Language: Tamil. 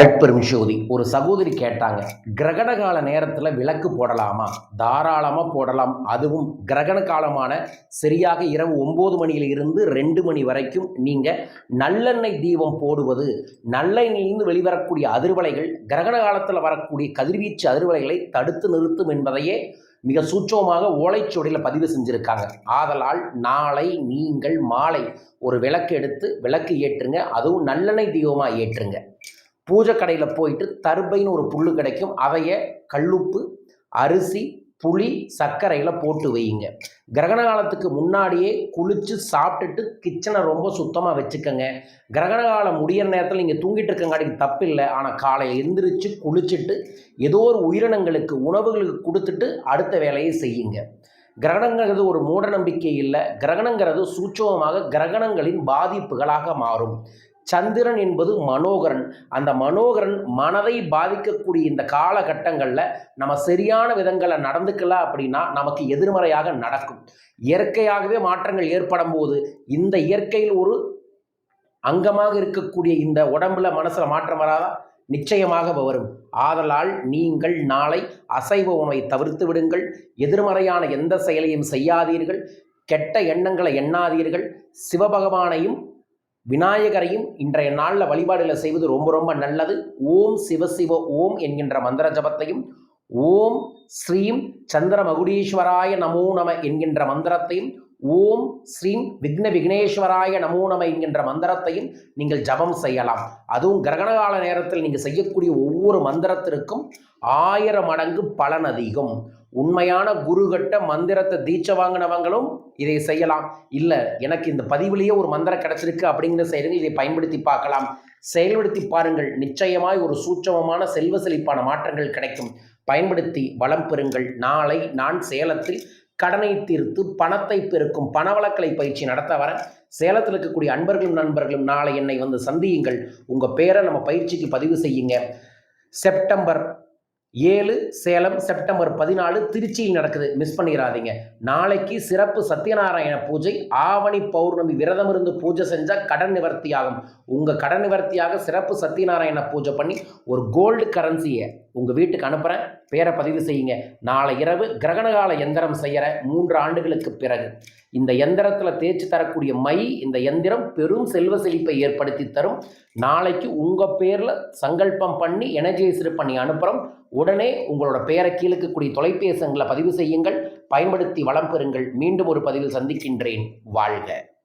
அருட்பெரும் ஜோதி ஒரு சகோதரி கேட்டாங்க கிரகண கால நேரத்தில் விளக்கு போடலாமா? தாராளமாக போடலாம். அதுவும் கிரகண காலமான சரியாக இரவு ஒம்பது மணியில் இருந்து ரெண்டு மணி வரைக்கும் நீங்கள் நல்லெண்ணெய் தீபம் போடுவது நல்லெண்ணிலிருந்து வெளிவரக்கூடிய அதிர்வலைகள் கிரகண காலத்தில் வரக்கூடிய கதிர்வீச்சு அதிர்வலைகளை தடுத்து நிறுத்தும் என்பதையே மிக சூட்சமாக ஓலைச்சுவடியில் பதிவு செஞ்சுருக்காங்க. ஆதலால் நாளை நீங்கள் மாலை ஒரு விளக்கு எடுத்து விளக்கு ஏற்றுங்க. அதுவும் நல்லெண்ணெய் தீபமாக ஏற்றுங்க. பூஜை கடையில் போயிட்டு தர்பைன்னு ஒரு புல் கிடைக்கும். அவையை கல்லுப்பு அரிசி புளி சர்க்கரையில் போட்டு வையுங்க. கிரகண காலத்துக்கு முன்னாடியே குளித்து சாப்பிட்டுட்டு கிச்சனை ரொம்ப சுத்தமாக வச்சுக்கோங்க. கிரகண காலம் முடியிற நேரத்தில் நீங்கள் தூங்கிட்டு இருக்கங்காட்டிக்கு தப்பில்லை. ஆனால் காலையில் எந்திரிச்சு குளிச்சுட்டு ஏதோ ஒரு உயிரினங்களுக்கு உணவுகளுக்கு கொடுத்துட்டு அடுத்த வேலையை செய்யுங்க. கிரகணங்கிறது ஒரு மூட நம்பிக்கை இல்லை. கிரகணங்கிறது சூட்சமாக கிரகணங்களின் பாதிப்புகளாக மாறும். சந்திரன் என்பது மனோகரன். அந்த மனோகரன் மனதை பாதிக்கக்கூடிய இந்த காலகட்டங்களில் நம்ம சரியான விதங்களை நடந்துக்கல அப்படின்னா நமக்கு எதிர்மறையாக நடக்கும். இயற்கையாகவே மாற்றங்கள் ஏற்படும் போது இந்த இயற்கையில் ஒரு அங்கமாக இருக்கக்கூடிய இந்த உடம்புல மனசில் மாற்றம் வராதா? நிச்சயமாக வரும். ஆதலால் நீங்கள் நாளை அசைவ உணவை தவிர்த்து விடுங்கள். எதிர்மறையான எந்த செயலையும் செய்யாதீர்கள். கெட்ட எண்ணங்களை எண்ணாதீர்கள். சிவபகவானையும் விநாயகரையும் இன்றைய நாளில் வழிபாடுகளை செய்வது ரொம்ப ரொம்ப நல்லது. ஓம் சிவசிவ ஓம் என்கின்ற மந்திர ஜபத்தையும் ஓம் ஸ்ரீம் சந்திர மகுடீஸ்வராய நமோ நம என்கின்ற மந்திரத்தையும் ஓம் ஸ்ரீம் விக்ன விக்னேஸ்வராய நமோ நம என்கின்ற மந்திரத்தையும் நீங்கள் ஜபம் செய்யலாம். அதுவும் கிரகணகால நேரத்தில் நீங்கள் செய்யக்கூடிய ஒவ்வொரு மந்திரத்திற்கும் ஆயிரம் மடங்கு பலன் அதிகம். உண்மையான குருகட்ட மந்திரத்தை தீட்சை வாங்கினவங்களும் இதை செய்யலாம். இல்லை எனக்கு இந்த பதிவுலேயே ஒரு மந்திரம் கிடைச்சிருக்கு அப்படிங்கிற செய்யுங்க இதை பயன்படுத்தி பார்க்கலாம். செயல்படுத்தி பாருங்கள். நிச்சயமாய் ஒரு சூட்சமமான செல்வ செழிப்பான மாற்றங்கள் கிடைக்கும். பயன்படுத்தி வளம் பெறுங்கள். நாளை நான் சேலத்தில் கடனை தீர்த்து பணத்தை பெருக்கும் பணவளக்கலை பயிற்சி நடத்த வர சேலத்தில் இருக்கக்கூடிய அன்பர்களும் நண்பர்களும் நாளை என்னை வந்து சந்தியுங்கள். உங்கள் பேரை நம்ம பயிற்சிக்கு பதிவு செய்யுங்க. செப்டம்பர் ஏழு சேலம் செப்டம்பர் பதினாலு திருச்சியில் நடக்குது. மிஸ் பண்ணிடாதீங்க நாளைக்கு சிறப்பு சத்யநாராயண பூஜை. ஆவணி பௌர்ணமி விரதம் இருந்து பூஜை செஞ்சால் கடன் நிவர்த்தி ஆகும் உங்கள் கடன் நிவர்த்தியாக சிறப்பு சத்யநாராயண பூஜை பண்ணி ஒரு கோல்டு கரன்சியை உங்கள் வீட்டுக்கு அனுப்புகிறேன் பேரை பதிவு செய்யுங்க. நாளை இரவு கிரகணகால எந்திரம் செய்கிற மூன்று ஆண்டுகளுக்கு பிறகு. இந்த எந்திரத்தில் தேய்ச்சி தரக்கூடிய மை இந்த எந்திரம் பெரும் செல்வ செழிப்பை ஏற்படுத்தி தரும். நாளைக்கு உங்கள் பேரில் சங்கல்பம் பண்ணி எனர்ஜைசர் பண்ணி அனுப்புகிறோம் உடனே உங்களோட பெயரை கீழக்கக்கூடிய தொலைபேசங்களை பதிவு செய்யுங்கள். பயன்படுத்தி வளம் பெறுங்கள். மீண்டும் ஒரு பதிவில் சந்திக்கின்றேன். வாழ்க.